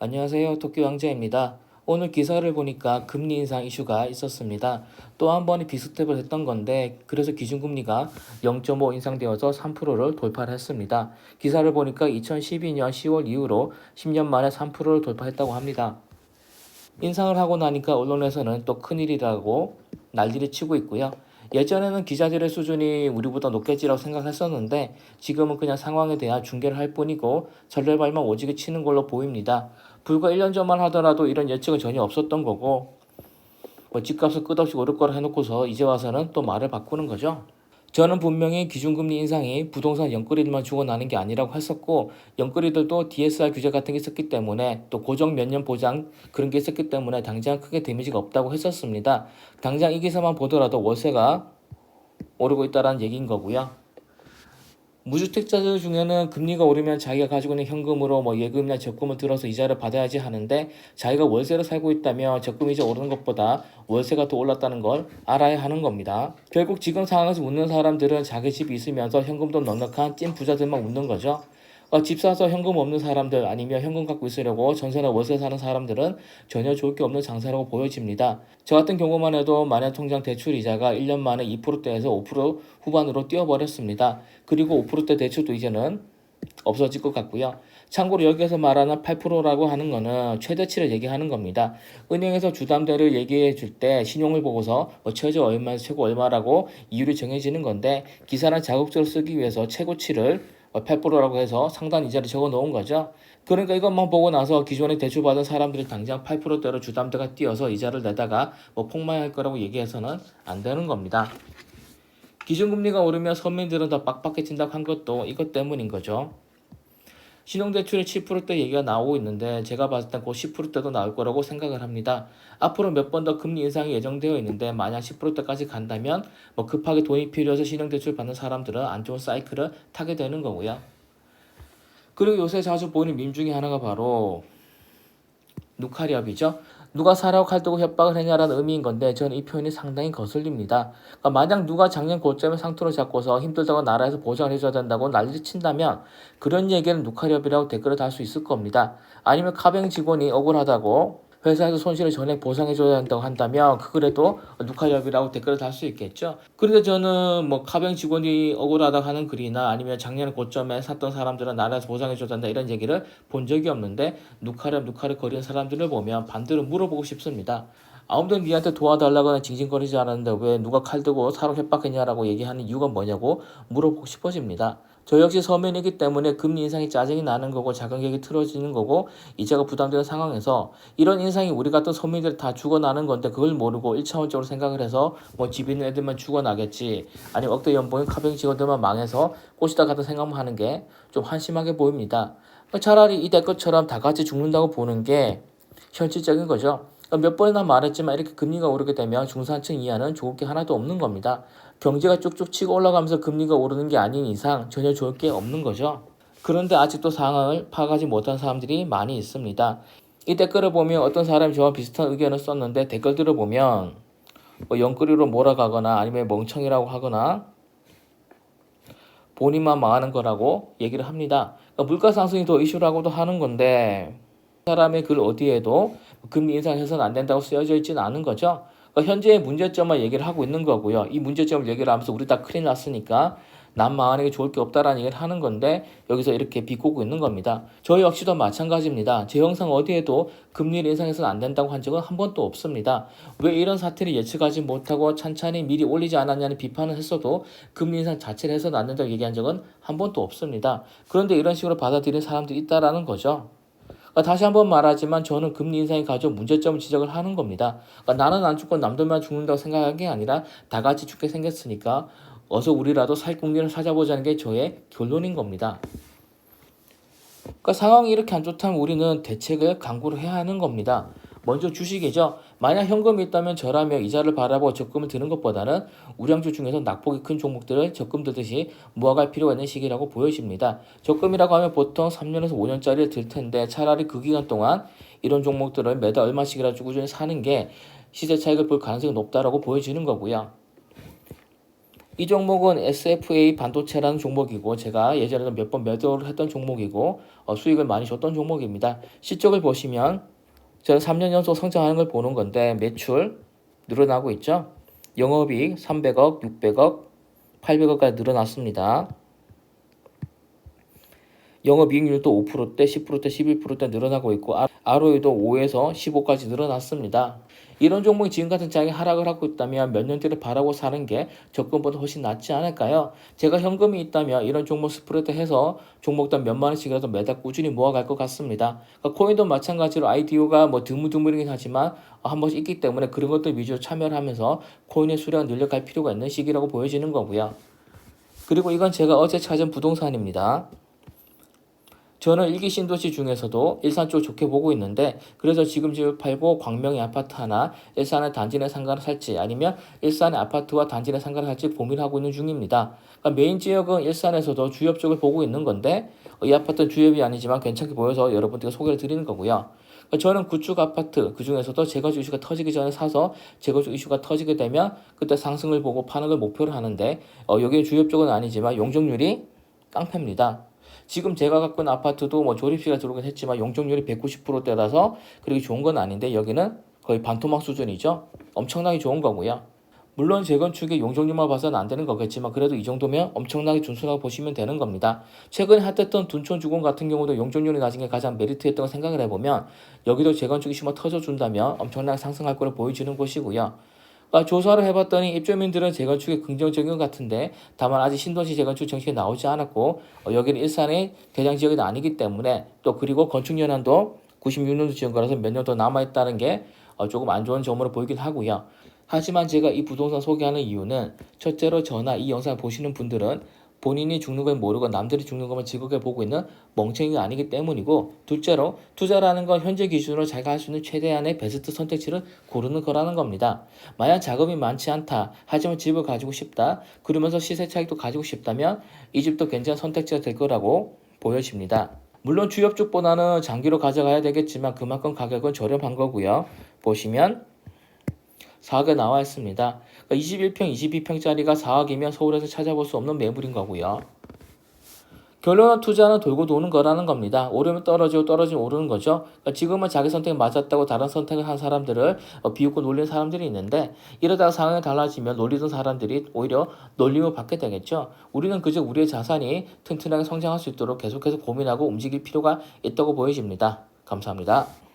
안녕하세요. 토끼 왕자입니다. 오늘 기사를 보니까 금리 인상 이슈가 있었습니다. 또 한 번이 비스텝을 했던 건데 그래서 기준금리가 0.5 인상되어서 3%를 돌파를 했습니다. 기사를 보니까 2012년 10월 이후로 10년 만에 3%를 돌파했다고 합니다. 인상을 하고 나니까 언론에서는 또 큰일이라고 난리를 치고 있고요. 예전에는 기자들의 수준이 우리보다 높겠지라고 생각했었는데 지금은 그냥 상황에 대한 중계를 할 뿐이고 전례발만 오지게 치는 걸로 보입니다. 불과 1년 전만 하더라도 이런 예측은 전혀 없었던 거고 뭐 집값을 끝없이 오를 거라 해놓고서 이제 와서는 또 말을 바꾸는 거죠. 저는 분명히 기준금리 인상이 부동산 영끌이들만 죽어나는 게 아니라고 했었고 영끌이들도 DSR 규제 같은 게 있었기 때문에 또 고정 몇 년 보장 그런 게 있었기 때문에 당장 크게 데미지가 없다고 했었습니다. 당장 이 기사만 보더라도 월세가 오르고 있다라는 얘기인 거고요. 무주택자들 중에는 금리가 오르면 자기가 가지고 있는 현금으로 뭐 예금이나 적금을 들어서 이자를 받아야지 하는데 자기가 월세로 살고 있다면 적금 이자 오르는 것보다 월세가 더 올랐다는 걸 알아야 하는 겁니다. 결국 지금 상황에서 웃는 사람들은 자기 집이 있으면서 현금도 넉넉한 찐 부자들만 웃는 거죠. 어, 집 사서 현금 없는 사람들 아니면 현금 갖고 있으려고 전세나 월세 사는 사람들은 전혀 좋을 게 없는 장사라고 보여집니다. 저 같은 경우만 해도 만연통장 대출 이자가 1년 만에 2%대에서 5% 후반으로 뛰어버렸습니다. 그리고 5%대 대출도 이제는 없어질 것 같고요. 참고로 여기에서 말하는 8%라고 하는 거는 최대치를 얘기하는 겁니다. 은행에서 주담대를 얘기해 줄 때 신용을 보고서 뭐 최저 얼마에서 최고 얼마라고 이율이 정해지는 건데 기사는 자극적으로 쓰기 위해서 최고치를 8%라고 해서 상단 이자를 적어 놓은 거죠. 그러니까 이것만 보고 나서 기존에 대출받은 사람들이 당장 8%대로 주담대가 뛰어서 이자를 내다가 뭐 폭망할 거라고 얘기해서는 안 되는 겁니다. 기준금리가 오르면 서민들은 더 빡빡해진다고 한 것도 이것 때문인 거죠. 신용대출의 7%대 얘기가 나오고 있는데 제가 봤을 땐그 10%대도 나올 거라고 생각을 합니다. 앞으로 몇 번 더 금리 인상이 예정되어 있는데 만약 10%대까지 간다면 뭐 급하게 돈이 필요해서 신용대출 받는 사람들은 안 좋은 사이클을 타게 되는 거고요. 그리고 요새 자주 보이는 밈 중에 하나가 바로 누카리업이죠. 누가 사라고 칼 들고 협박을 했냐라는 의미인 건데 저는 이 표현이 상당히 거슬립니다. 그러니까 만약 누가 작년 고점에 상투를 잡고서 힘들다고 나라에서 보장을 해줘야 된다고 난리를 친다면 그런 얘기는 누카리업이라고 댓글을 달 수 있을 겁니다. 아니면 카뱅 직원이 억울하다고 회사에서 손실을 전액 보상해줘야 한다고 한다면 그거라도 누카협이라고 댓글을 달 수 있겠죠. 그런데 저는 뭐 카뱅 직원이 억울하다고 하는 글이나 아니면 작년 고점에 샀던 사람들은 나라에서 보상해줘야 된다 이런 얘기를 본 적이 없는데 누카협 누카협 거리는 사람들을 보면 반대로 물어보고 싶습니다. 아무도 니한테 도와달라거나 징징거리지 않았는데 왜 누가 칼 들고 사람 협박했냐라고 얘기하는 이유가 뭐냐고 물어보고 싶어집니다. 저 역시 서민이기 때문에 금리 인상이 짜증이 나는 거고 자금객이 틀어지는 거고 이자가 부담되는 상황에서 이런 인상이 우리 같은 서민들이 다 죽어나는 건데 그걸 모르고 1차원적으로 생각을 해서 뭐 집 있는 애들만 죽어나겠지 아니면 억대 연봉인 카뱅 직원들만 망해서 꽃이다 같은 생각만 하는 게 좀 한심하게 보입니다. 차라리 이 댓글처럼 다 같이 죽는다고 보는 게 현실적인 거죠. 몇 번이나 말했지만 이렇게 금리가 오르게 되면 중산층 이하는 좋을 게 하나도 없는 겁니다. 경제가 쭉쭉 치고 올라가면서 금리가 오르는 게 아닌 이상 전혀 좋을 게 없는 거죠. 그런데 아직도 상황을 파악하지 못한 사람들이 많이 있습니다. 이 댓글을 보면 어떤 사람이 저와 비슷한 의견을 썼는데 댓글들을 보면 뭐 영끌이로 몰아가거나 아니면 멍청이라고 하거나 본인만 망하는 거라고 얘기를 합니다. 그러니까 물가 상승이 더 이슈라고도 하는 건데 사람의 글 어디에도 금리 인상해서는 안 된다고 쓰여져 있지는 않은 거죠. 그러니까 현재의 문제점만 얘기를 하고 있는 거고요. 이 문제점을 얘기를 하면서 우리 다 큰일 났으니까 남 망하는 게 좋을 게 없다라는 얘기를 하는 건데 여기서 이렇게 비꼬고 있는 겁니다. 저 역시도 마찬가지입니다. 제 영상 어디에도 금리를 인상해서는 안 된다고 한 적은 한 번도 없습니다. 왜 이런 사태를 예측하지 못하고 찬찬히 미리 올리지 않았냐는 비판을 했어도 금리 인상 자체를 해서는 안 된다고 얘기한 적은 한 번도 없습니다. 그런데 이런 식으로 받아들이는 사람들이 있다라는 거죠. 그러니까 다시 한번 말하지만 저는 금리 인상이 가져온 문제점을 지적을 하는 겁니다. 그러니까 나는 안 죽고 남들만 죽는다고 생각하는 게 아니라 다 같이 죽게 생겼으니까 어서 우리라도 살 공기를 찾아보자는 게 저의 결론인 겁니다. 그러니까 상황이 이렇게 안 좋다면 우리는 대책을 강구를 해야 하는 겁니다. 먼저 주식이죠. 만약 현금이 있다면 저라며 이자를 바라보고 적금을 드는 것보다는 우량주 중에서 낙폭이 큰 종목들을 적금 들듯이 모아갈 필요가 있는 시기라고 보여집니다. 적금이라고 하면 보통 3년에서 5년짜리를 들 텐데 차라리 그 기간 동안 이런 종목들을 매달 얼마씩이라도 꾸준히 사는 게 시세 차익을 볼 가능성이 높다라고 보여지는 거고요. 이 종목은 SFA 반도체라는 종목이고 제가 예전에도 몇 번 매도를 했던 종목이고 어, 수익을 많이 줬던 종목입니다. 시적을 보시면 저는 3년 연속 성장하는 걸 보는 건데 매출 늘어나고 있죠. 영업이익 300억, 600억, 800억까지 늘어났습니다. 영업이익률도 5%대, 10%대, 11%대 늘어나고 있고 ROE도 5에서 15까지 늘어났습니다. 이런 종목이 지금 같은 장에 하락을 하고 있다면 몇 년째를 바라고 사는 게 적금보다 훨씬 낫지 않을까요? 제가 현금이 있다면 이런 종목 스프레드 해서 종목당 몇만 원씩이라도 매달 꾸준히 모아갈 것 같습니다. 그러니까 코인도 마찬가지로 아이디어가 뭐 드물드물이긴 하지만 한 번씩 있기 때문에 그런 것들 위주로 참여를 하면서 코인의 수량을 늘려갈 필요가 있는 시기라고 보여지는 거고요. 그리고 이건 제가 어제 찾은 부동산입니다. 저는 일기 신도시 중에서도 일산 쪽 좋게 보고 있는데 그래서 지금 집을 팔고 광명의 아파트 하나 일산의 단지 내 상가를 살지 아니면 일산의 아파트와 단지 내 상가를 살지 고민하고 있는 중입니다. 그러니까 메인 지역은 일산에서도 주협 쪽을 보고 있는 건데 이 아파트는 주협이 아니지만 괜찮게 보여서 여러분들께 소개를 드리는 거고요. 그러니까 저는 구축 아파트 그 중에서도 재건축 이슈가 터지기 전에 사서 재건축 이슈가 터지게 되면 그때 상승을 보고 파는 걸 목표로 하는데 어, 여기는 주협 쪽은 아니지만 용적률이 깡패입니다. 지금 제가 갖고 있는 아파트도 뭐 조립시가 들어오긴 했지만 용적률이 190%대라서 그렇게 좋은 건 아닌데 여기는 거의 반토막 수준이죠. 엄청나게 좋은 거고요. 물론 재건축의 용적률만 봐서는 안 되는 거겠지만 그래도 이 정도면 엄청나게 준수라고 보시면 되는 겁니다. 최근에 핫했던 둔촌 주공 같은 경우도 용적률이 낮은 게 가장 메리트였던 걸 생각을 해보면 여기도 재건축이 심어 터져준다면 엄청나게 상승할 거로 보여지는 곳이고요. 그러니까 조사를 해봤더니 입주민들은 재건축에 긍정적인 것 같은데 다만 아직 신도시 재건축 정책이 나오지 않았고 어, 여기는 일산의 대장 지역이 아니기 때문에 또 그리고 건축연한도 96년도 지은 거라서 몇 년 더 남아있다는 게 어, 조금 안 좋은 점으로 보이긴 하고요. 하지만 제가 이 부동산 소개하는 이유는 첫째로 저나 이 영상을 보시는 분들은 본인이 죽는 걸 모르고 남들이 죽는 것만 즐겁게 보고 있는 멍청이가 아니기 때문이고 둘째로 투자라는 건 현재 기준으로 자기가 할 수 있는 최대한의 베스트 선택지를 고르는 거라는 겁니다. 만약 자금이 많지 않다 하지만 집을 가지고 싶다 그러면서 시세 차익도 가지고 싶다면 이 집도 괜찮은 선택지가 될 거라고 보여집니다. 물론 주협 쪽보다는 장기로 가져가야 되겠지만 그만큼 가격은 저렴한 거고요. 보시면 4억에 나와 있습니다. 그러니까 21평, 22평짜리가 4억이면 서울에서 찾아볼 수 없는 매물인 거고요. 결론은 투자는 돌고 도는 거라는 겁니다. 오르면 떨어지고 떨어지면 오르는 거죠. 그러니까 지금은 자기 선택이 맞았다고 다른 선택을 한 사람들을 어, 비웃고 놀리는 사람들이 있는데 이러다가 상황이 달라지면 놀리던 사람들이 오히려 놀림을 받게 되겠죠. 우리는 그저 우리의 자산이 튼튼하게 성장할 수 있도록 계속해서 고민하고 움직일 필요가 있다고 보여집니다. 감사합니다.